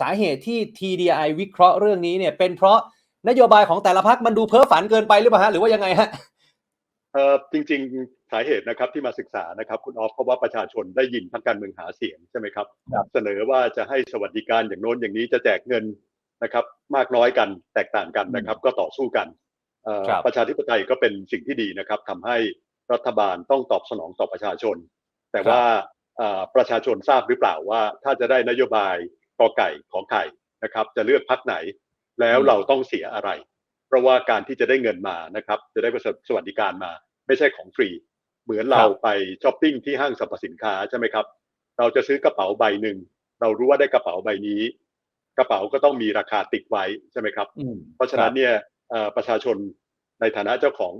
สาเหตุที่ TDI วิเคราะห์เรื่องนี้เนี่ย เป็นเพราะนโยบายของแต่ละพักมันดูเพ้อฝันเกินไปหรือเปล่าฮะหรือว่ายังไงฮะเอ่อจริงๆสาเหตุนะครับที่มาศึกษานะครับ คุณออฟเพราะว่าประชาชนได้ยินพักการเมืองหาเสียงใช่ไหมครับครับเสนอว่าจะให้สวัสดิการอย่างโน้นอย่างนี้จะแจกเงินนะครับ มากน้อยกันแตกต่างกันนะครับ ก็ต่อสู้กันเอ่อครับประชาธิปไตยก็เป็นสิ่งที่ดีนะครับทำให้รัฐบาลต้องตอบสนองต่อประชาชน แต่ว่าเอ่อประชาชนทราบหรือเปล่าว่า ถ้าจะได้นโยบาย กอไก่ของไข่นะครับ จะเลือกพักไหน แล้วเราต้องเสียอะไร เพราะว่าการที่จะได้เงินมานะครับ จะได้สวัสดิการมา ไม่ใช่ของฟรี เหมือนเราไปช้อปปิ้งที่ห้างสรรพสินค้าใช่ไหมครับ เราจะซื้อกระเป๋าใบหนึ่งเรารู้ว่าได้กระเป๋าใบนี้ กระเป๋าก็ต้องมีราคาติดไว้ใช่ไหมครับอืมเพราะฉะนั้นเนี่ยเอ่อประชาชนในฐานะเจ้าของ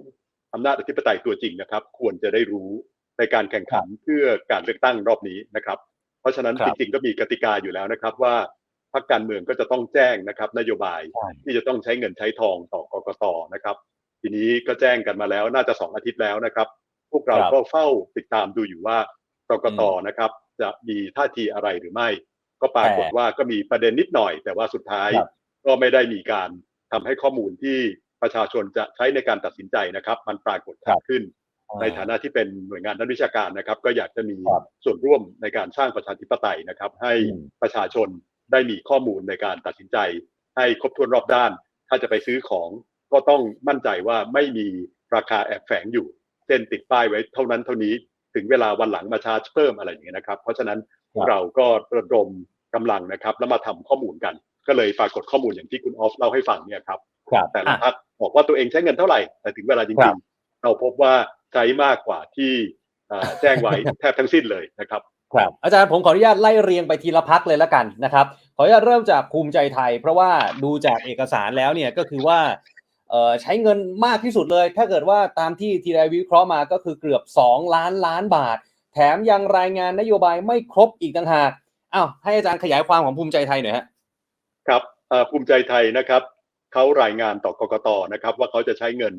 อำนาจอธิปไตยตัวจริงนะครับ ควรจะได้รู้ในการแข่งขันเพื่อการเลือกตั้งรอบนี้นะครับ เพราะฉะนั้นครัจบริงๆก็มีกติกาอยู่แล้วนะครับว่าพรรคการเมืองก็จะต้องแจ้งนะครับ นโยบายใช่ที่จะต้องใช้เงินใช้ทองต่อกกตนะครับ ทีนี้ก็แจ้งกันมาแล้วน่าจะสองอาทิตย์แล้วนะครับ พวกเราครับก็เฝ้าติดตามดูอยู่ว่ากกตนะครับ จะมีท่าทีอะไรหรือไม่ ก็ปรากฏแต่ว่าก็มีประเด็นนิดหน่อย แต่ว่าสุดท้ายครับก็ไม่ได้มีการทำให้ข้อมูลที่ประชาชนจะใช้ในการตัดสินใจนะครับ มันปรากฏชัดขึ้น ในฐานะที่เป็นหน่วยงานด้านวิชาการนะครับ ก็อยากจะมีครับส่วนร่วมในการสร้างประชาธิปไตยนะครับ ให้อืมประชาชนได้มีข้อมูลในการตัดสินใจ ให้ครบถ้วนรอบด้าน ถ้าจะไปซื้อของก็ต้องมั่นใจว่าไม่มีราคาแอบแฝงอยู่เช่นติดป้ายไว้เท่านั้นเท่านี้ถึงเวลาวันหลังมาชาร์จเพิ่มอะไรอย่างเงี้ยนะครับ เพราะฉะนั้นครับเราก็ระดมกำลังนะครับ แล้วมาทำข้อมูลกัน ก็เลยปรากฏข้อมูลอย่างที่คุณออฟเล่าให้ฟังเนี่ยครับครับแต่ละอะพักบอกว่าตัวเองใช้เงินเท่าไหร่แต่ถึงเวลาจครัริงบๆเราพบว่า ใช้มากกว่าที่เอ่อแจ้งไว้แทบทั้งสิ้นเลยนะครับครับอาจารย์ผมขออนุญาตไล่เรียงไปทีละพักเลยแล้วกันนะครับขออนุญาตเริ่มจากภูมิใจไทย เพราะว่าดูจากเอกสารแล้วเนี่ยก็คือว่าเอ่อใช้เงินมากที่สุดเลย ถ้าเกิดว่าตามที่ทีไดวิเคราะห์มาก็คือเกือบ 2 ล้านล้านบาท แถมยังรายงานนโยบายไม่ครบอีกต่างหากอ้าวให้อาจารย์ขยายความของภูมิใจไทยหน่อยฮะครับเอ่อภูมิใจไทยนะครับเขารายงานต่อกกตนะครับว่าเขาจะใช้เงิน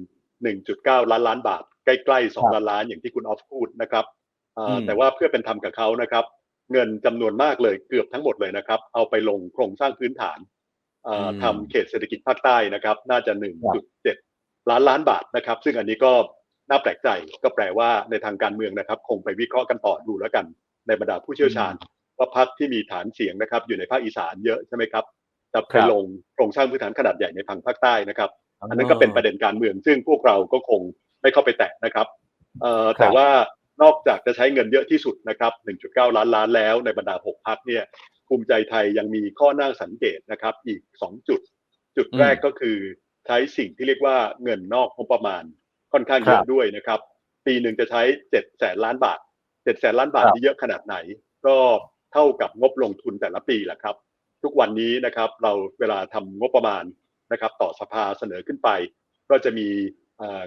1.9 ล้านล้านบาท ใกล้ๆ2ล้านล้านอย่างที่คุณออฟพูดนะครับเอ่ออมแต่ว่าเพื่อเป็นธรรมกับเขานะครับ เงินจำนวนมากเลยเกือบทั้งหมดเลยนะครับ เอาไปลงโครงสร้างพื้นฐานเอ่ออมทำเขตเศรษฐกิจภาคใต้นะครับ น่าจะ 1.7 ล้านล้านบาทนะครับ ซึ่งอันนี้ก็น่าแปลกใจก็แปลว่าในทางการเมืองนะครับ คงไปวิเคราะห์กันต่อดูแล้วกัน ในบรรดาผู้เชี่ยวชาญว่าพรรคที่มีฐานเสียงนะครับ อยู่ในภาคอีสานเยอะใช่ไหมครับจะไปครับลงโครงสร้างพื้นฐานขนาดใหญ่ในทางภาคใต้นะครับ อันนั้นก็เป็นประเด็นการเมือง ซึ่งพวกเราก็คง ไม่เข้าไปแตะนะครับเอ่อครับแต่ว่านอกจากจะใช้เงินเยอะที่สุดนะครับ 1.9 ล้านล้านแล้วในบรรดา 6 พักเนี่ยภูมิใจไทยยังมีข้อน่าสังเกตนะครับ อีก 2 จุด จุดแรกก็คือใช้สิ่งที่เรียกว่าเงินนอกงบประมาณค่อนข้างเยครัอะบด้วยนะครับ ปีหนึ่งจะใช้7แสนล้านบาท7แสนล้านบาทครับที่เยอะขนาดไหน ก็เท่ากับงบลงทุนแต่ละปีแหละครับ ทุกวันนี้นะครับเราเวลาทำงบประมาณนะครับ ต่อสภาเสนอขึ้นไป ก็จะมีเอ่อ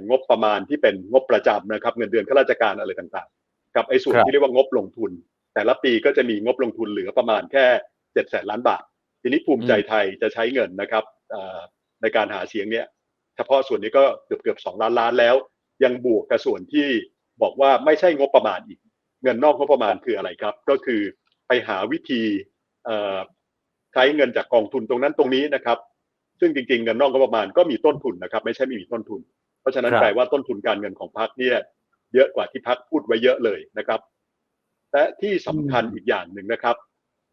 งบประมาณที่เป็นงบประจำนะครับ เงินเดือนข้าราชการอะไรต่างๆ กับไอ้ส่วนครับที่เรียกว่างบลงทุน แต่ละปีก็จะมีงบลงทุนเหลือประมาณแค่เจ็ดแสนล้านบาท ทีนี้ภูมิใจไทยจะใช้เงินนะครับเอ่อในการหาเสียงเนี่ยเฉพาะส่วนนี้ก็เกือบเกือบสองล้านล้านแล้ว ยังบวกกับส่วนที่บอกว่าไม่ใช่งบประมาณอีก เงินนอกงบประมาณคืออะไรครับ ก็คือไปหาวิธีเอ่อใช้เงินจากกองทุนตรงนั้นตรงนี้นะครับ ซึ่งจริงๆเงินนอกงบประมาณก็มีต้นทุนนะครับ ไม่ใช่ไม่มีต้นทุนเพ ราะฉะนั้นครับแปลว่าต้นทุนการเงินของพรรคเนี่ยเยอะกว่าที่พรรคพูดไว้เยอะเลยนะครับ และที่สำคัญอีกอย่างหนึ่งนะครับ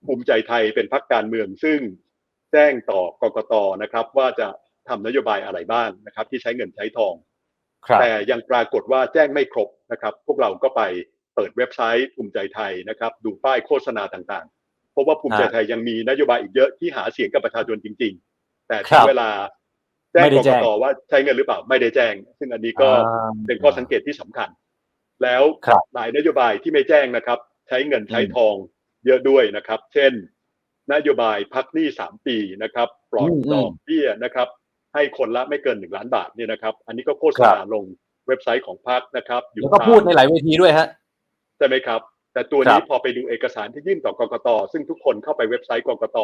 ภูมิใจไทยเป็นพรรคการเมืองซึ่งแจ้งต่อกกตนะครับ ว่าจะทำนโยบายอะไรบ้างนะครับ ที่ใช้เงินใช้ทองครับแต่ยังปรากฏว่าแจ้งไม่ครบนะครับ พวกเราก็ไปเปิดเว็บไซต์ภูมิใจไทยนะครับ ดูป้ายโฆษณาต่างๆพบว่าภูมิใจไทยยังมีนโยบายอีกเยอะที่หาเสียงกับประชาชนจริง ๆ แต่ครัถึงบเวลาแจ้งไม่ได้กแจ้กงตว่าใช้เงินหรือเปล่าไม่ได้แจ้ง ซึ่งอันนี้ก็อ่าเป็นข้อสังเกตที่สำคัญ แล้วครับหลายนโยบายที่ไม่แจ้งนะครับ ใช้เงินใช้อืมทองเยอะด้วยนะครับ เช่น นโยบายพักหนี้สามปีนะครับปลอดอืมดอกเบี้ยนะครับ ให้คนละไม่เกินหนึ่งล้านบาทเนี่ยนะครับ อันนี้ก็โฆษณาครับลงเว็บไซต์ของพักนะครับ อยู่แล้วก็พูดในหลายเวทีด้วยฮะใช่ไหมครับ แต่ตัวนี้ครับพอไปดูเอกสารที่ยื่นต่อกกตซึ่งทุกคนเข้าไปเว็บไซต์กกต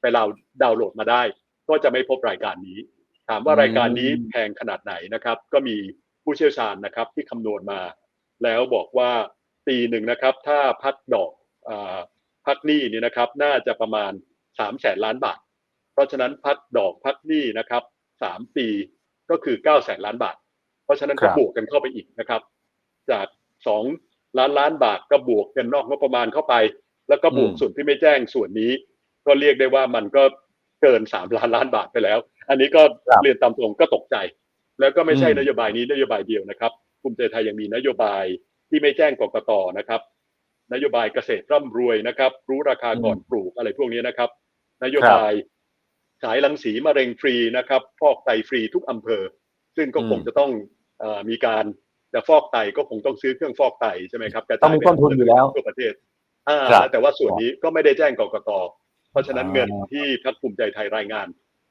ไปเราดาวน์โหลดมาได้ ก็จะไม่พบรายการนี้ ถามว่าอืมรายการนี้แพงขนาดไหนนะครับ ก็มีผู้เชี่ยวชาญนะครับที่คำนวณมา แล้วบอกว่าปีหนึ่งนะครับ ถ้าพักดอกอาพักหนี้เนี่ยนะครับ น่าจะประมาณสามแสนล้านบาท เพราะฉะนั้นพักดอกพักหนี้นะครับสามปีก็คือเก้าแสนล้านบาท เพราะฉะนั้นครัก็บบวกกันเข้าไปอีกนะครับ จากสองล้านล้านบาทก็บวกกันนอกงบประมาณเข้าไป แล้วก็บวกส่วนที่ไม่แจ้งส่วนนี้ ก็เรียกได้ว่ามันก็เกินสามล้านล้านบาทไปแล้ว อันนี้ก็ครับเรียนตามตรงก็ตกใจ แล้วก็ไม่ใช่อืมนโยบายนี้นโยบายเดียวนะครับภูมิใจไทยยังมีนโยบายที่ไม่แจ้งกกตนะครับนโยบายเกษตรร่ำรวยนะครับ รู้ราคาก่อนปลูกอะไรพวกนี้นะครับ นโยบายฉายรังสีมะเร็งฟรีนะครับ ฟอกไตฟรีทุกอำเภอ ซึ่งก็คงอืมจะต้องเออมีการจะฟอกไตก็คงต้องซื้อเครื่องฟอกไตใช่ไหมครับกระต้องจายมีไปต้นทุนอยู่แล้วทั่วประเทศอ่าครับแต่ว่าส่วนนี้ก็ไม่ได้แจ้งกกตเพราะฉะนั้นอ่าเงินที่พรรคภูมิใจไทยรายงาน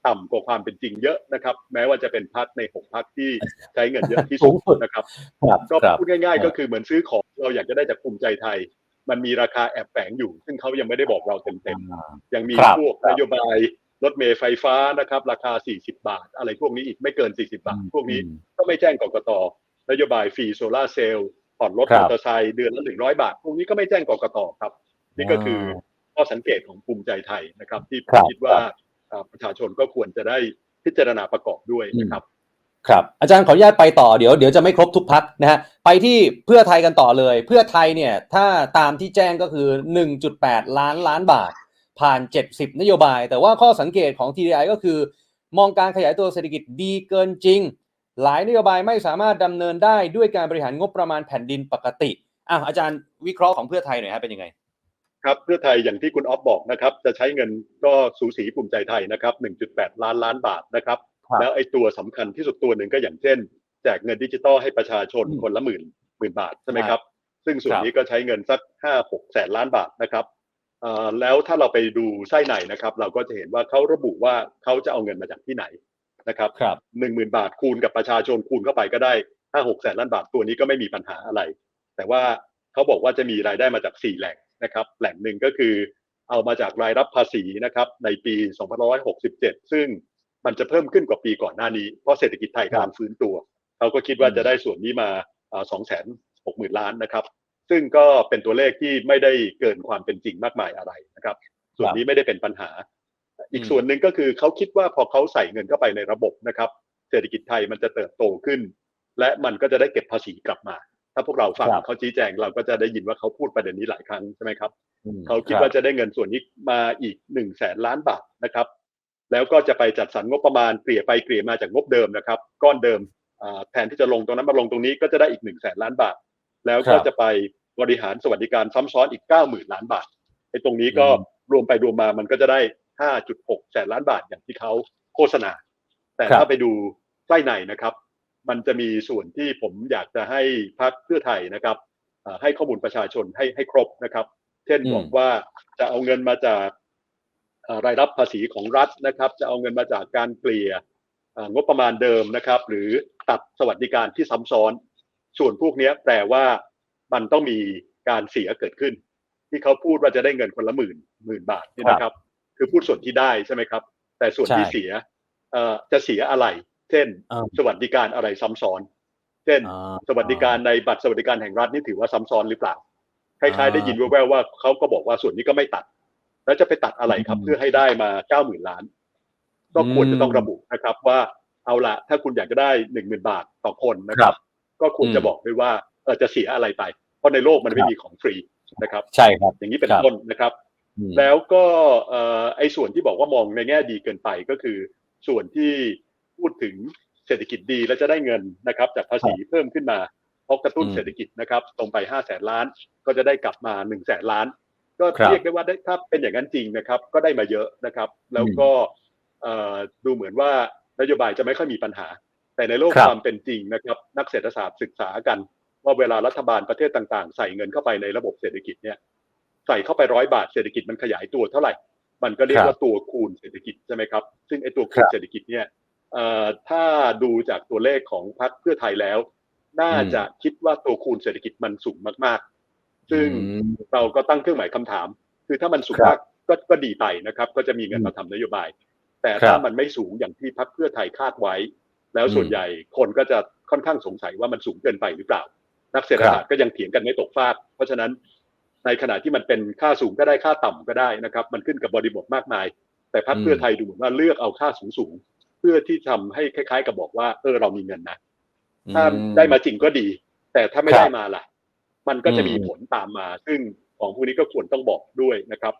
ต่ำกว่าความเป็นจริงเยอะนะครับ แม้ว่าจะเป็นพรรคในหกพรรคที่ใช้เงินเยอะที่สูสุงดสุดนะครับครับก็ครับพูดง่ายๆครับก็คือเหมือนซื้อของเราอยากจะได้จากภูมิใจไทย มันมีราคาแอบแฝงอยู่ ซึ่งเขายังไม่ได้บอกเราเต็มๆยังมีครับพวกนโยบายรถเมล์ไฟฟ้านะครับ ราคา 40 บาท อะไรพวกนี้อีกไม่เกิน 40 บาท พวกนี้ก็ไม่แจ้งกกตนโยบายฟรีโซลาร์เซลล์ผ่อนรถครัมบอเตอร์ไซค์เดือนละ100บาท พวกนี้ก็ไม่แจ้งกกตครับ นี่ก็คือข้อสังเกตของภูมิใจไทยนะครับ ที่ผมครับคิดว่าอ่า ประชาชนก็ควรจะได้พิจารณาประกอบด้วยนะครับครับ อาจารย์ขออนุญาตไปต่อเดี๋ยวเดี๋ยวจะไม่ครบทุกพักนะฮะไปที่เพื่อไทยกันต่อเลย เพื่อไทยเนี่ยถ้าตามที่แจ้งก็คือ 1.8 ล้านล้านบาท ผ่าน 70 นโยบาย แต่ว่าข้อสังเกตของ TDI ก็คือ มองการขยายตัวเศรษฐกิจดีเกินจริง หลายนโยบายไม่สามารถดำเนินได้ด้วยการบริหารงบประมาณแผ่นดินปกติอะอาจารย์วิเคราะห์ของเพื่อไทยหน่อยฮะเป็นยังไง ครับ เพื่อไทยอย่างที่คุณออฟบอกนะครับ จะใช้เงินก็สูสีภูมิใจไทยนะครับ 1.8 ล้านล้านบาทนะครับครับแล้วไอ้ตัวสำคัญที่สุดตัวหนึ่งก็อย่างเช่น แจกเงินดิจิตอลให้ประชาชนอืมคนละหมื่นหมื่นบาทใช่ไหมครับ ซึ่งส่วคนรับนี้ก็ใช้เงินสักห้าหกแสนล้านบาทนะครับเอ่อแล้วถ้าเราไปดูไส้ในนะครับ เราก็จะเห็นว่าเขาระบุว่าเขาจะเอาเงินมาจากที่ไหนนะครับครับหนึ่งหมื่นบาทคูณกับประชาชนคูณเข้าไปก็ได้ห้าหกแสนล้านบาทตัวนี้ก็ไม่มีปัญหาอะไร แต่ว่าเขาบอกว่าจะมีรายได้มาจากสี่แหล่ง นะครับแหล่งหนึ่งก็คือเอามาจากรายรับภาษีนะครับในปี 2567 ซึ่งมันจะเพิ่มขึ้นกว่าปีก่อนหน้านี้ เพราะเศรษฐกิจไทยกำลังฟื้นตัว เขาก็คิดว่าจะได้ส่วนนี้มาสองแสนหกหมื่นล้านนะครับ ซึ่งก็เป็นตัวเลขที่ไม่ได้เกินความเป็นจริงมากมายอะไรนะครับ ส่วนนี้ไม่ได้เป็นปัญหา อีกส่วนหนึ่งก็คือเขาคิดว่าพอเขาใส่เงินเข้าไปในระบบนะครับ เศรษฐกิจไทยมันจะเติบโตขึ้น และมันก็จะได้เก็บภาษีกลับมา ถ้าพวกเราฟังครับเขาชี้แจงเราก็จะได้ยินว่าเขาพูดประเด็นนี้หลายครั้งใช่ไหมครับอืมเขาคิดรับว่าจะได้เงินส่วนนี้มาอีกหนึ่งแสนล้านบาทนะครับ แล้วก็จะไปจัดสรรงบประมาณเกลี่ยไปเกลี่ยมาจากงบเดิมนะครับ ก้อนเดิมอ่าแทนที่จะลงตรงนั้นมาลงตรงนี้ก็จะได้อีกหนึ่งแสนล้านบาท แล้วก็ครับจะไปบริหารสวัสดิการซ้ำซ้อนอีกเก้าหมื่นล้านบาทไอ้ตรงนี้ก็อืมรวมไปรวมมามันก็จะได้ห้าจุดหกแสนล้านบาทอย่างที่เขาโฆษณา แต่ครับถ้าไปดูใกล้ในนะครับ มันจะมีส่วนที่ผมอยากจะให้พรรคเพื่อไทยนะครับอ่าให้ข้อมูลประชาชนให้ให้ครบนะครับ เช่นอืมบอกว่าจะเอาเงินมาจากเอ่อรายรับภาษีของรัฐนะครับ จะเอาเงินมาจากการเกลี่ยเอ่องบประมาณเดิมนะครับ หรือตัดสวัสดิการที่ซ้ำซ้อน ส่วนพวกเนี้ยแปลว่ามันต้องมีการเสียเกิดขึ้น ที่เขาพูดว่าจะได้เงินคนละหมื่นหมื่นบาทนี่นะครับ คือพูดส่วนที่ได้ใช่ไหมครับ แต่ส่วนที่ใช่เสียเอ่อจะเสียอะไร เช่นอ่าสวัสดิการอะไรซ้ำซ้อน เช่นอ่าสวัสดิการในบัตรสวัสดิการแห่งรัฐนี่ถือว่าซ้ำซ้อนหรือเปล่าคล้ายอ่าๆได้ยินแว่วๆว่าเขาก็บอกว่าส่วนนี้ก็ไม่ตัด แล้วจะไปตัดอะไรครับอืมเพื่อให้ได้มาเก้าหมื่นล้าน ก็ควรจะต้องระบุนะครับว่าเอาละถ้าคุณอยากจะได้หนึ่งหมื่นบาทต่อคนนะคครัรับบก็ควรจะอืมบอกด้วยว่าเออจะเสียอะไรไป เพราะในโลกมันไม่ครับมีของฟรีนะครับ ใช่ครับ อย่างนี้เป็นครับต้นนะครับอืมแล้วก็เอ่อไอ้ส่วนที่บอกว่ามองในแง่ดีเกินไปก็คือส่วนที่ พูดถึงเศรษฐกิจดีและจะได้เงินนะครับจากภาษีเพิ่มขึ้นมาเพราะกระตุ้นอืมเศรษฐกิจนะครับตรงไปห้าแสนล้านก็จะได้กลับมาหนึ่งแสนล้าน ก็ครับเรียกได้ว่าได้ถ้าเป็นอย่างนั้นจริงนะครับก็ได้มาเยอะนะครับ แล้วก็เอ่อดูเหมือนว่านโยบายจะไม่ค่อยมีปัญหา แต่ในโลกครับความเป็นจริงนะครับ นักเศรษฐศาสตร์ศึกษากัน ว่าเวลารัฐบาลประเทศต่างๆ ใส่เงินเข้าไปในระบบเศรษฐกิจเนี่ยใส่เข้าไปร้อยบาทเศรษฐกิจมันขยายตัวเท่าไหร่ มันก็เรียกว่าตัวคูณเศรษฐกิจใช่ไหมครับ ซึ่งไอ้ตัวคูณครับเศรษฐกิจเนี่ยเอ่อ ถ้าดูจากตัวเลขของพรรคเพื่อไทยแล้ว น่าจะคิดว่าตัวคูณเศรษฐกิจมันสูงมากๆ ซึ่งอืมเราก็ตั้งเครื่องหมายคำถาม คือถ้ามันสูงครับมากก็ก็ดีไปนะครับ ก็จะมีเงินมาทำนโยบาย แต่ครัถ้าบมันไม่สูงอย่างที่พรรคเพื่อไทยคาดไว้ แล้วส่วนอืมใหญ่คนก็จะค่อนข้างสงสัยว่ามันสูงเกินไปหรือเปล่า นักเศรษฐศาสตร์ก็ยังเถียงกันไม่ตกฟาก เพราะฉะนั้นในขณะที่มันเป็นค่าสูงก็ได้ค่าต่ำก็ได้นะครับ มันขึ้นกับบริบทมากมาย แต่พรรคอืมเพื่อไทยดูเหมือนว่าเลือกเอาค่าสูงสูงๆ เพื่อที่ทำให้คล้าย ๆ กับบอกว่าเออเรามีเงินนะถ้าได้มาจริงก็ดี แต่ถ้าไม่ครับได้มาล่ะ มันก็จะมีอืมผลตามมา ซึ่งของพวกนี้ก็ควรต้องบอกด้วยนะครับ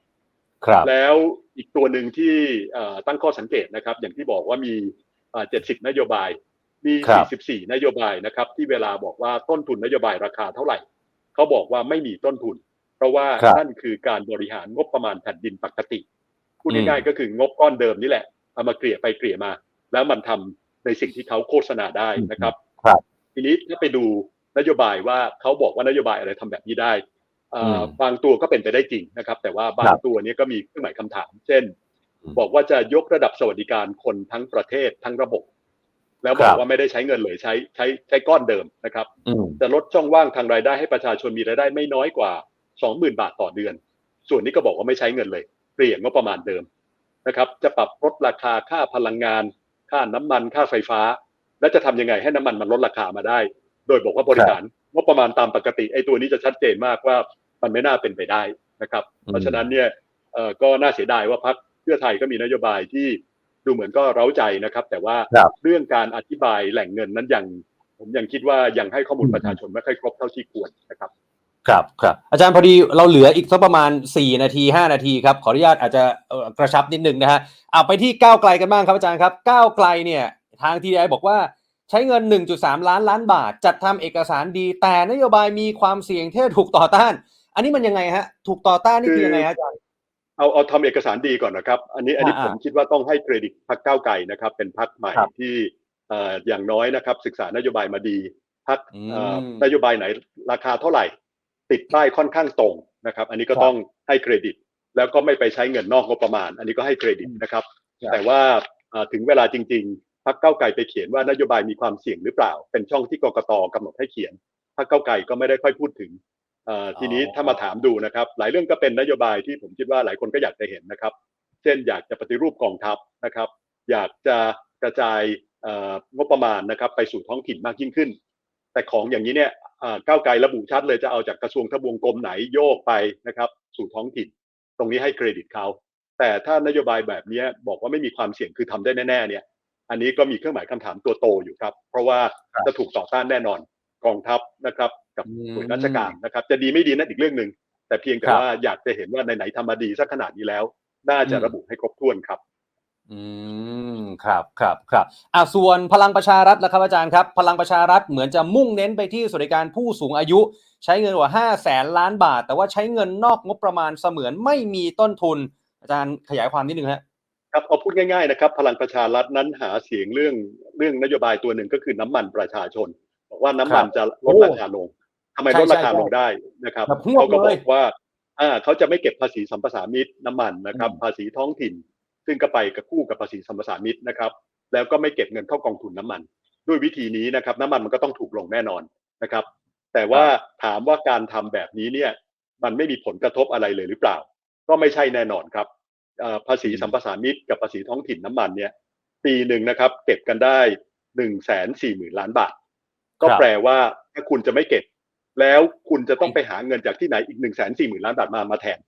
ครับ แล้วอีกตัวหนึ่งที่เอ่อตั้งข้อสังเกตนะครับ อย่างที่บอกว่ามีเอ่อ70นโยบาย มีครับ44นโยบายนะครับ ที่เวลาบอกว่าต้นทุนนโยบายราคาเท่าไหร่เขาบอกว่าไม่มีต้นทุน เพราะว่าครับนั่นคือการบริหารงบประมาณแผ่นดินปกติพูดอืมง่ายๆก็คืองบก้อนเดิมนี่แหละเอามาเกลี่ยไปเกลี่ยมา แล้วมันทำในสิ่งที่เขาโฆษณาได้นะครับครับทีนี้ถ้าไปดูนโยบายว่าเขาบอกว่านโยบายอะไรทำแบบนี้ได้เอ่ออมบางตัวก็เป็นไปได้จริงนะครับ แต่ว่าบาคงรับตัวเนี้ก็มีเครื่องหมายคำถาม เช่นอืมบอกว่าจะยกระดับสวัสดิการคนทั้งประเทศทั้งระบบ แล้วบอครักบว่าไม่ได้ใช้เงินเลยใช้ใช้ใช้ก้อนเดิมนะครับอืมจะลดช่องว่างทางรายได้ให้ประชาชนมีรายได้ไม่น้อยกว่า20,000บาทต่อเดือน ส่วนนี้ก็บอกว่าไม่ใช้เงินเลย เปลี่ยนงบประมาณเดิมนะครับ จะปรับลดราคาค่าพลังงาน ค่าน้ำมันค่าไฟฟ้า และจะทำยังไงให้น้ำมันมันลดราคามาได้ โดยบอกว่าบริหารงบประมาณตามปกติไอ้ตัวนี้จะชัดเจนมากว่ามันไม่น่าเป็นไปได้นะครับ เพราะฉะนั้นเนี่ยเอ่อก็น่าเสียดายว่าพรรคเพื่อไทยก็มีนโยบายที่ดูเหมือนก็เร้าใจนะครับ แต่ว่าครับเรื่องการอธิบายแหล่งเงินนั้นยังผมยังคิดว่ายังให้ข้อมูลอืมประชาชนไม่ค่อยครบเท่าที่ควรนะครับ ครับครับอาจารย์พอดีเราเหลืออีกสักประมาณ 4 นาที 5 นาทีครับ ขออนุญาตอาจจะเอ่อกระชับนิดนึงนะฮะเอาไปที่ก้าวไกลกันบ้างครับอาจารย์ครับก้าวไกลเนี่ยทางทีไอบอกว่าใช้เงิน 1.3 ล้านล้านบาท จัดทำเอกสารดี แต่นโยบายมีความเสี่ยงที่จะถูกต่อต้าน อันนี้มันยังไงฮะ ถูกต่อต้านนี่คือยังไงฮะอาจารย์เอาเอาทำเอกสารดีก่อนนะครับ อันนี้อันนี้อ่าผมคิดว่าต้องให้เครดิตพรรคก้าวไกลนะครับ เป็นพรรคใหม่ครับที่เอ่ออย่างน้อยนะครับ ศึกษานโยบายมาดีพรรคอืมเอ่อนโยบายไหนราคาเท่าไหร่ ติดป้ายค่อนข้างตรงนะครับ อันนี้ก็ครับต้องให้เครดิต แล้วก็ไม่ไปใช้เงินนอกงบประมาณ อันนี้ก็ให้เครดิตนะครับครับแต่ว่าเอ่อถึงเวลาจริง ๆพรรคเก้าวไกลไปเขียนว่านโยบายมีความเสี่ยงหรือเปล่า เป็นช่องที่กกตกำหนดให้เขียนพรรคเก้าวไกลก็ไม่ได้ค่อยพูดถึงเอ่อทีนี้อ๋อถ้ามาถามดูนะครับ หลายเรื่องก็เป็นนโยบายที่ผมคิดว่าหลายคนก็อยากจะเห็นนะครับ เช่นอยากจะปฏิรูปกองทัพนะครับ อยากจะกระจายเอ่องบประมาณนะครับ ไปสู่ท้องถิ่นมากยิ่งขึ้น แต่ของอย่างนี้เนี่ยอ่าก้าวไกลระบุชัดเลยจะเอาจากกระทรวงทบวงกรมไหนโยกไปนะครับสู่ท้องถิ่น ตรงนี้ให้เครดิตเขาแต่ถ้านโยบายแบบนี้บอกว่าไม่มีความเสี่ยงคือทำได้แน่ๆเนี่ย อันนี้ก็มีเครื่องหมายคำถามตัวโตอยู่ครับ เพราะว่าครับจะถูกต่อต้านแน่นอนกองทัพนะครับ กับอืมหน่วยราชการนะครับ จะดีไม่ดีนั่นอีกเรื่องหนึ่งแต่เพียงแต่ครับว่าอยากจะเห็นว่าไหนๆทำมาดีสักขนาดนี้แล้ว น่าจะอืมระบุให้ครบถ้วนครับ อืมครับครับครับอะส่วนพลังประชารัฐล่ะครับอาจารย์ครับ พลังประชารัฐเหมือนจะมุ่งเน้นไปที่สวัสดิการผู้สูงอายุ ใช้เงินกว่า5 0 0แสนล้านบาท แต่ว่าใช้เงินนอกงบประมาณเสมือนไม่มีต้นทุน อาจารย์ขยายความนิดนึงฮะครับเอาพูดง่ายๆนะครับ พลังประชารัฐนั้นหาเสียงเรื่องเรื่องนโยบายตัวหนึ่งก็คือน้ำมันประชาชน บอกว่าน้ำมันจะลดโอ้ราคาลงทำไมใช่ลดราคาใช่ลงได้นะครับแบบหวบเขาก็บเลอยกว่าอ่าเขาจะไม่เก็บภาษีสัมปทานมิตรน้ำมันนะครับอืมภาษีท้องถิ่น ซึ่งก็ไปกับคู่กับภาษีสัมปทานมิตรนะครับ แล้วก็ไม่เก็บเงินเข้ากองทุนน้ำมัน ด้วยวิธีนี้นะครับ น้ำมันมันก็ต้องถูกลงแน่นอนนะครับ แต่ว่าถามว่าการทำแบบนี้เนี่ย มันไม่มีผลกระทบอะไรเลยหรือเปล่า ก็ไม่ใช่แน่นอนครับเอ่อภาษีสัมปทานมิตรกับภาษีท้องถิ่นน้ำมันเนี่ย ปีหนึ่งนะครับ เก็บกันได้หนึ่งแสนสี่หมื่นล้านบาท ก็ครับแปลว่าถ้าคุณจะไม่เก็บ แล้วคุณจะต้องไปหาเงินจากที่ไหนอีกหนึ่งแสนสี่หมื่นล้านบาทมามาแทน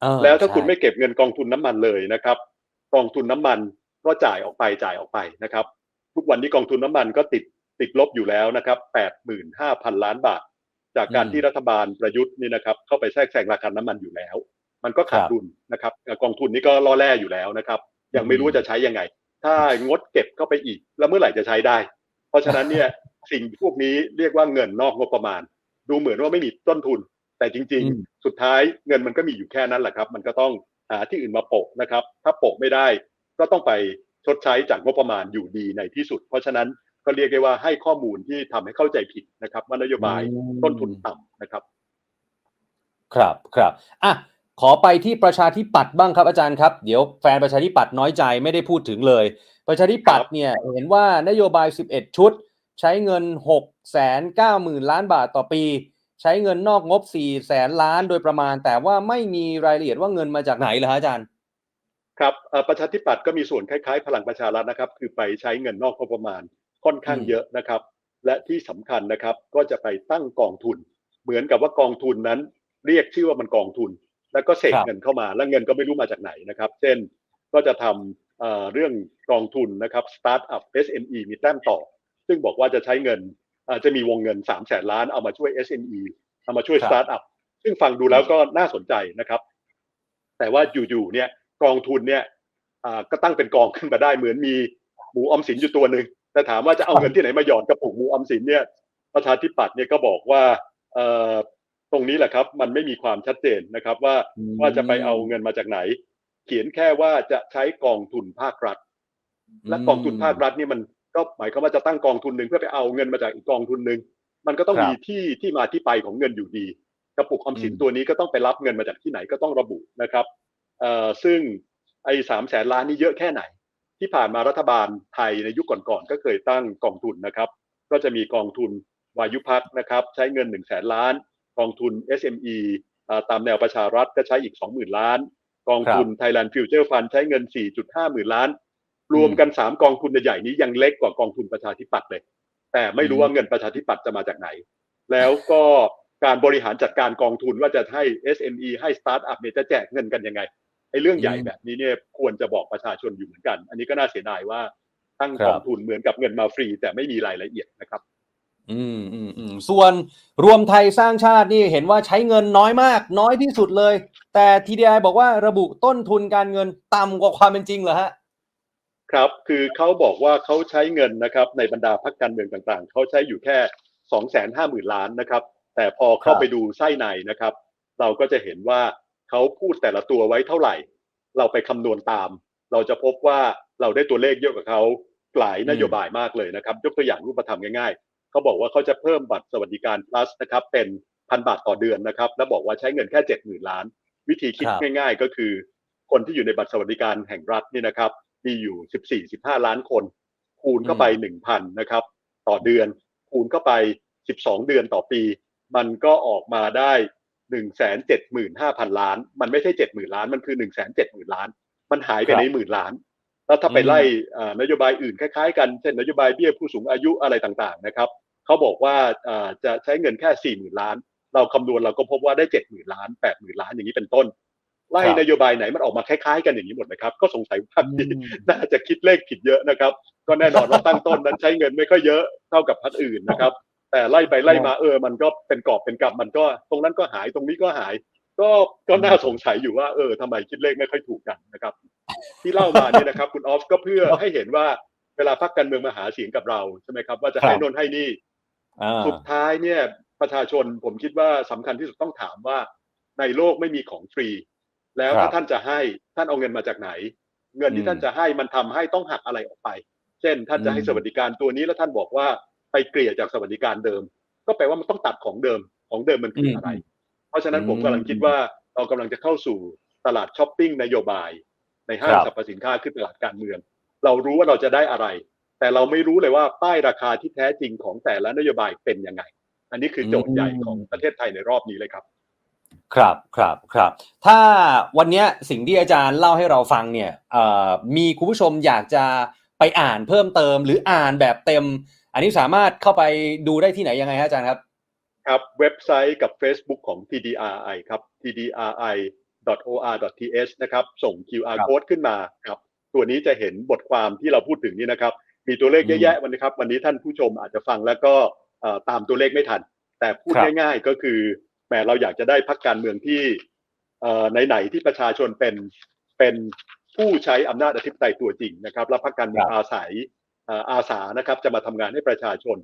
เออแล้วถ้าคุณใช่ไม่เก็บเงินกองทุนน้ำมันเลยนะครับ กองทุนน้ำมันก็จ่ายออกไปจ่ายออกไปนะครับ ทุกวันนี้กองทุนน้ำมันก็ติดติดลบอยู่แล้วนะครับแปดหมื่นห้าพันล้านบาท จากการที่รัฐบาลประยุทธ์นี่นะครับ เข้าไปแทรกแซงราคาน้ำมันอยู่แล้ว มันก็ขาดครับดุลนะครับเอ่อกองทุนนี้ก็ล่อแร่อยู่แล้วนะครับ ยังไม่รู้ว่าจะใช้ยังไง ถ้างดเก็บเข้าไปอีก แล้วเมื่อไหร่จะใช้ได้ เพราะฉะนั้นเนี่ยสิ่งพวกนี้เรียกว่าเงินนอกงบประมาณ ดูเหมือนว่าไม่มีต้นทุน แต่จริงอืมๆสุดท้ายเงินมันก็มีอยู่แค่นั้นแหละครับ มันก็ต้อง หาที่อื่นมาโปะนะครับ ถ้าโปะไม่ได้ก็ต้องไปชดใช้จากงบประมาณอยู่ดีในที่สุด เพราะฉะนั้นก็เรียกได้ว่าให้ข้อมูลที่ทำให้เข้าใจผิดนะครับ ว่านโยบายต้นทุนต่ำนะครับ ครับครับอะขอไปที่ประชาธิปัตย์บ้างครับอาจารย์ครับ เดี๋ยวแฟนประชาธิปัตย์น้อยใจไม่ได้พูดถึงเลย ประชาธิปัตย์เนี่ยเห็นว่านโยบาย 11 ชุด ใช้เงิน6 9 0 0 0 0 ล้านบาทต่อปี ใช้เงินนอกงบ4แสนล้านโดยประมาณ แต่ว่าไม่มีรายละเอียดว่าเงินมาจากไหนเหรอฮะอาจารย์ ครับเอ่อประชาธิปัตย์ก็มีส่วนคล้ายๆ พลังประชารัฐนะครับ คือไปใช้เงินนอกงบประมาณค่อนข้างอืมเยอะนะครับ และที่สำคัญนะครับก็จะไปตั้งกองทุน เหมือนกับว่ากองทุนนั้น เรียกชื่อว่ามันกองทุน แล้วก็เสกครับเงินเข้ามา แล้วเงินก็ไม่รู้มาจากไหนนะครับ เช่นก็จะทำเอ่อเรื่องกองทุนนะครับ Startup SME มีแต้มต่อ ซึ่งบอกว่าจะใช้เงินเอ่อ จะมีวงเงิน3 0 0แสนล้านเอามาช่วย SME เอามาช่วยครับ Startup ซึ่งฟังดูแล้วก็น่าสนใจนะครับ แต่ว่าอยู่ๆเนี่ยกองทุนเนี่ยอ่าก็ตั้งเป็นกองขึ้นมาได้เหมือนมีหมูออมสินอยู่ตัวหนึ่งแต่ถามว่าจะเอาเงินที่ไหนมาหยอดกระปุกหมูออมสินเนี่ยประชาธิปัตย์เนี่ยก็บอกว่าเอ่อตรงนี้แหละครับ มันไม่มีความชัดเจนนะครับ ว่าอืมว่าจะไปเอาเงินมาจากไหน เขียนแค่ว่าจะใช้กองทุนภาครัฐ และกองทุนภาครัฐนี่มัน ก็หมายความว่าจะตั้งกองทุนหนึ่งเพื่อไปเอาเงินมาจากอีกกองทุนหนึ่งมันก็ต้องครับมีที่ที่มาที่ไปของเงินอยู่ดีกระปุกออมสินอืมตัวนี้ก็ต้องไปรับเงินมาจากที่ไหนก็ต้องระบุนะครับเอ่อซึ่งไอ้สามแสนล้านนี่เยอะแค่ไหน ที่ผ่านมารัฐบาลไทยในยุคก่อนๆก็เคยตั้งกองทุนนะครับ ก็จะมีกองทุนวายุพักนะครับใช้เงิน1นึ่งแสนล้าน กองทุน SME อ่าตามแนวประชารัฐก็ใช้อีก 20,000 ล้าน กองทุน Thailand Future Fund ใช้เงิน 4.5 หมื่นล้าน รวมกัน3กองทุนใหญ่ๆนี้ยังเล็กกว่ากองทุนประชาธิปัตย์เลย แต่ไม่รู้ว่าเงินประชาธิปัตย์จะมาจากไหน แล้วก็การบริหารจัดการกองทุนว่าจะให้ SME ให้ Startup เนี่ยจะแจกเงินกันยังไงไอ้เรื่องใหญ่อืมแบบนี้เนี่ยควรจะบอกประชาชนอยู่เหมือนกัน อันนี้ก็น่าเสียดายว่าตั้งครับกองทุนเหมือนกับเงินมาฟรี แต่ไม่มีรายละเอียดนะครับอืมอืมอืมส่วนรวมไทยสร้างชาตินี่เห็นว่าใช้เงินน้อยมาก น้อยที่สุดเลย แต่ TDI บอกว่าระบุต้นทุนการเงินต่ำกว่าความเป็นจริงเหรอฮะ ครับ คือเขาบอกว่าเขาใช้เงินนะครับ ในบรรดาพรรคการเมืองต่างๆ เขาใช้อยู่แค่สองแสนห้าหมื่นล้านนะครับ แต่พอเข้าไปดูไส้ในนะครับ เราก็จะเห็นว่าเขาพูดแต่ละตัวไว้เท่าไหร่ เราไปคำนวณตาม เราจะพบว่าเราได้ตัวเลขเยอะกว่าเขาหลายนโยบายมากเลยนะครับ ยกตัวอย่างรูปธรรมง่ายๆ เขาบอกว่าเขาจะเพิ่มบัตรสวัสดิการ plus นะครับ เป็นพันบาทต่อเดือนนะครับ แล้วบอกว่าใช้เงินแค่เจ็ดหมื่นล้าน วิธีคิดคง่าย ๆ ก็คือ คนที่อยู่ในบัตรสวัสดิการแห่งรัฐนี่นะครับ มีอยู่ 14 15 ล้านคน คูณเข้าไป 1,000 นะครับ ต่อเดือน คูณเข้าไป 12 เดือนต่อปี มันก็ออกมาได้ 175,000 ล้าน มันไม่ใช่ 70,000 ล้าน มันคือ 170,000 ล้าน มันหายไปครับในหมื่นล้าน แล้วถ้าไปอืมไล่เอ่อนโยบายอื่นคล้ายๆ กัน เช่นนโยบายเบี้ยผู้สูงอายุอะไรต่างๆ นะครับเขาบอกว่าเอ่อจะใช้เงินแค่ 40,000 ล้าน เราคำนวณเราก็พบว่าได้ 70,000 ล้าน 80,000 ล้านอย่างนี้เป็นต้น ไล่ครับนโยบายไหนมันออกมาคล้ายๆกันอย่างนี้หมดนะครับ ก็สงสัยว่าอืมน่าจะคิดเลขผิดเยอะนะครับ ก็แน่นอนว่าตั้งต้นนั้นใช้เงินไม่ค่อยเยอะเท่ากับพรรคอื่นนะครับ แต่ไล่ไปไล่มาเออ มันก็เป็นกอบเป็นกำมันก็ตรงนั้นก็หายตรงนี้ก็หาย ก็ก็น่าสงสัยอยู่ว่าเออทำไมคิดเลขไม่ค่อยถูกกันนะครับ ที่เล่ามาเนี่ยนะครับ คุณออฟก็เพื่อให้เห็นว่าเวลาพรรคการเมืองมาหาเสียงกับเราใช่ไหมครับ ว่าจะให้ครับโน่นให้นี่อ่าสุดท้ายเนี่ยประชาชนผมคิดว่าสำคัญที่สุดต้องถามว่าในโลกไม่มีของฟรี แล้วครัถ้าบท่านจะให้ท่านเอาเงินมาจากไหน เงินอืที่มท่านจะให้มันทำให้ต้องหักอะไรออกไป เช่น ท่านจะให้อืมสวัสดิการตัวนี้แล้วท่านบอกว่าไปเกลี่ยจากสวัสดิการเดิม ก็แปลว่ามันต้องตัดของเดิมของเดิมมันคืออะไร เพราะฉะนั้นผมกำลังคิดว่าเรากำลังจะเข้าสู่ตลาดช้อปปิ้งนโยบาย ในห้างครับสรรพสินค้าคือตลาดการเมือง เรารู้ว่าเราจะได้อะไร แต่เราไม่รู้เลยว่าป้ายราคาที่แท้จริงของแต่ละนโยบายเป็นยังไง อันนี้คือโจทย์ใหญ่ของประเทศไทยในรอบนี้เลยครับ ครับครับครับถ้าวันเนี้ยสิ่งที่อาจารย์เล่าให้เราฟังเนี่ยเอ่อมีคุณผู้ชมอยากจะไปอ่านเพิ่มเติม หรืออ่านแบบเต็ม อันนี้สามารถเข้าไปดูได้ที่ไหนยังไงฮะอาจารย์ครับ ครับเว็บไซต์กับ Facebook ของ TDRI ครับ tdri.or.th นะครับ ส่ง QR ครับ code ขึ้นมาครับ ตัวนี้จะเห็นบทความที่เราพูดถึงนี่นะครับ มีตัวเลขเยอะแยะวันนี้ครับ วันนี้ท่านผู้ชมอาจจะฟังแล้วก็เอ่อตามตัวเลขไม่ทัน แต่พูดครับง่ายๆก็คือ แหมเราอยากจะได้พักการเมืองที่เอ่อไหนๆที่ประชาชนเป็นเป็นผู้ใช้อำนาจอธิปไตยตัวจริงนะครับ และพักการเมืองอาศัยเอ่ออาสานะครับ จะมาทำงานให้ประชาชน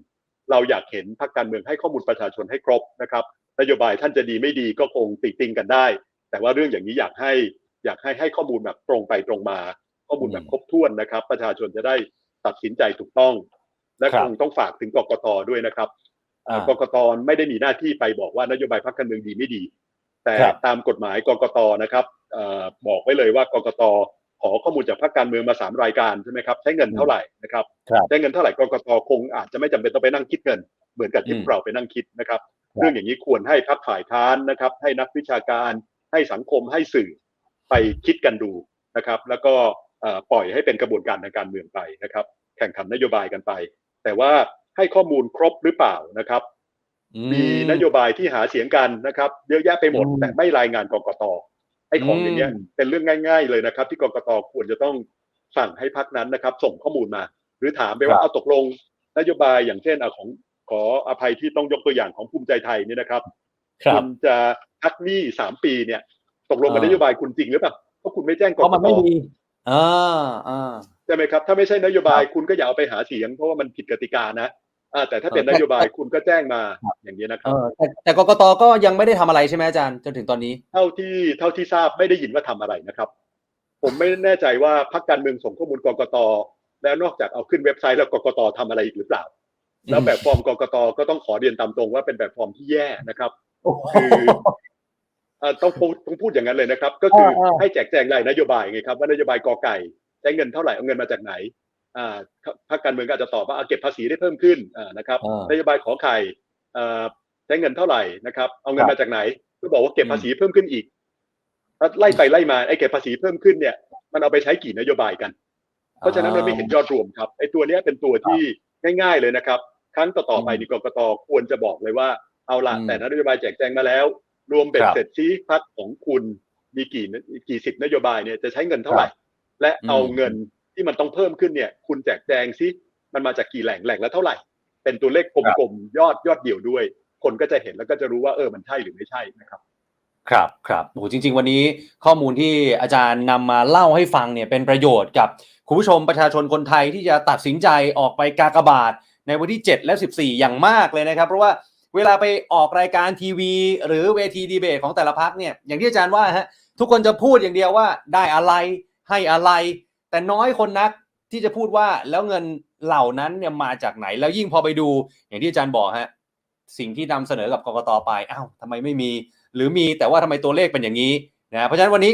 เราอยากเห็นพักการเมืองให้ข้อมูลประชาชนให้ครบนะครับนโยบายท่านจะดีไม่ดีก็คงติติงกันได้ แต่ว่าเรื่องอย่างนี้อยากให้อยากให้ให้ข้อมูลแบบตรงไปตรงมา ข้อมูลแบบครบถ้วนนะครับ ประชาชนจะได้ตัดสินใจถูกต้อง และครัคบงต้องฝากถึงกกตด้วยนะครับอ่า กกตไม่ได้มีหน้าที่ไปบอกว่านโยบายพรรคการเมืองดีไม่ดี แต่ครับตามกฎหมายกกตนะครับเออบอกไว้เลยว่ากกตขอข้อมูลจากพรรคการเมืองมาสามรายการใช่ไหมครับใช้เงินเท่าไหร่นะครับครับใช้เงินเท่าไหร่กกตคงอาจจะไม่จำเป็นต้องไปนั่งคิดเงิน เหมือนกับที่อืมพวกเราไปนั่งคิดนะครับครับ เรื่องอย่างนี้ควรให้พรรคฝ่ายค้านนะครับ ให้นักวิชาการ ให้สังคมให้สื่อไปคิดกันดูนะครับ แล้วก็เอ่อปล่อยให้เป็นกระบวนการทางการเมืองไปนะครับ แข่งขันนโยบายกันไป แต่ว่า ให้ข้อมูลครบหรือเปล่านะครับอืมีนโยบายที่หาเสียงกันนะครับ เยอะแยะไปหมดอืมแต่ไม่รายงานกกตไอ้ของอืมอย่างเงี้ยเป็นเรื่องง่าย ๆ เลยนะครับ ที่กกตควรจะต้องสั่งให้พักนั้นนะครับ ส่งข้อมูลมา หรือถามไปว่าเอาตกลง นโยบายอย่างเช่นเอาของขออภัยที่ต้องยกตัวอย่างของภูมิใจไทยเนี่ยนะครับครับณจะพักหนี้สามปีเนี่ย ตกลงกับอ่านนโยบายคุณจริงหรือเปล่าเพราะคุณไม่แจ้งกเพราะกมันตไม่มีอ่าอ่าใช่ไหมครับ ถ้าไม่ใช่นโยบายคุณก็อย่าเอาไปหาเสียง เพราะว่ามันผิดกติกานะอ่า แต่ถ้าเป็นเออนโยบายแต่คุณก็แจ้งมาอย่างนี้ยนะคเอรับอแต่แต่กกตก็ยังไม่ได้ทำอะไรใช่ไหมอาจารย์จนถึงตอนนี้ เท่าที่เท่าที่ทราบไม่ได้ยินว่าทำอะไรนะครับ ผมไม่แน่ใจว่าพักการเมืองส่งข้อมูลกกตแล้วนอกจากเอาขึ้นเว็บไซต์แล้วกกตทำอะไรอีกหรือเปล่า แล้วแบบฟอร์มกกตก็ต้องขอเรียนตามตรงว่าเป็นแบบฟอร์มที่แย่นะครับโอ้โหคือเอ่อต้องพูดต้องพูดอย่างนั้นเลยนะครับ ก็คือเออเออให้แจกแจงรายนโยบายไงครับว่านโยบายกอไก่ใช้เงินเท่าไหร่เอาเงินมาจากไหนอ่า พรรคการเมืองก็อาจจะตอบว่าเอาเก็บภาษีได้เพิ่มขึ้นอ่านะครับเออนโยบายขอไข่เอ่อใช้เงินเท่าไหร่นะครับ เอาเงินครับมาจากไหนก็บอกว่าเก็บอืมภาษีเพิ่มขึ้นอีกแล้วไล่ไปไล่มาไอ้เก็บภาษีเพิ่มขึ้นเนี่ย มันเอาไปใช้กี่นโยบายกัน เพราะฉะนั้นมันไม่เห็นยอดรวมครับไอ้ตัวเนี้ยเป็นตัวที่ง่ายๆเลยนะครับ ครั้งต่อๆไปอืมนี่กกตควรจะบอกเลยว่าเอาละอืมแต่นโยบายแจกแจงมาแล้ว รวมเบ็ดครับเสร็จชี้พักของคุณมีกี่กี่สิบนโยบายเนี่ยจะใช้เงินเท่าไหร่ และอืมเอาเงิน ที่มันต้องเพิ่มขึ้นเนี่ย คุณแจกแจงซิมันมาจากกี่แหล่งแหล่งละเท่าไหร่ เป็นตัวเลขกลมๆยอดยอดเดี่ยวด้วย คนก็จะเห็นแล้วก็จะรู้ว่าเออมันใช่หรือไม่ใช่นะครับครับครับโอ้โหจริง ๆ วันนี้ข้อมูลที่อาจารย์นำมาเล่าให้ฟังเนี่ยเป็นประโยชน์กับคุณผู้ชมประชาชนคนไทยที่จะตัดสินใจออกไปกากบาทในวันที่ 7 และ 14 อย่างมากเลยนะครับ เพราะว่าเวลาไปออกรายการทีวี หรือเวทีดีเบตของแต่ละพักเนี่ยอย่างที่อาจารย์ว่าฮะทุกคนจะพูดอย่างเดียวว่าได้อะไรให้อะไร แต่น้อยคนนักที่จะพูดว่าแล้วเงินเหล่านั้นเนี่ยมาจากไหน แล้วยิ่งพอไปดูอย่างที่อาจารย์บอกฮะสิ่งที่นำเสนอกับกกตไปอ้าวทำไมไม่มี หรือมีแต่ว่าทำไมตัวเลขเป็นอย่างนี้นะเพราะฉะนั้นวันนี้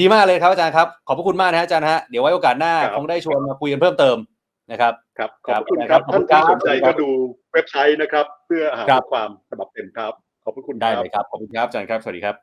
ดีมากเลยครับอาจารย์ครับ ขอบพระคุณมากนะฮะอาจารย์ฮะเดี๋ยวไว้โอกาสหน้าครับคงได้ชวนมาคุยกันเพิ่มเติมนะครับครับขครัอบบคุณคครัรับบขอบคุท่านณครับที่สนใจครัก็บดูเว็บไซต์นะครับ เพื่อหาครับความฉบับเต็มครับ ขอบพระคุณคได้รับเลยครับขอบคุณครับอาจารย์ครับสวัสดีครับ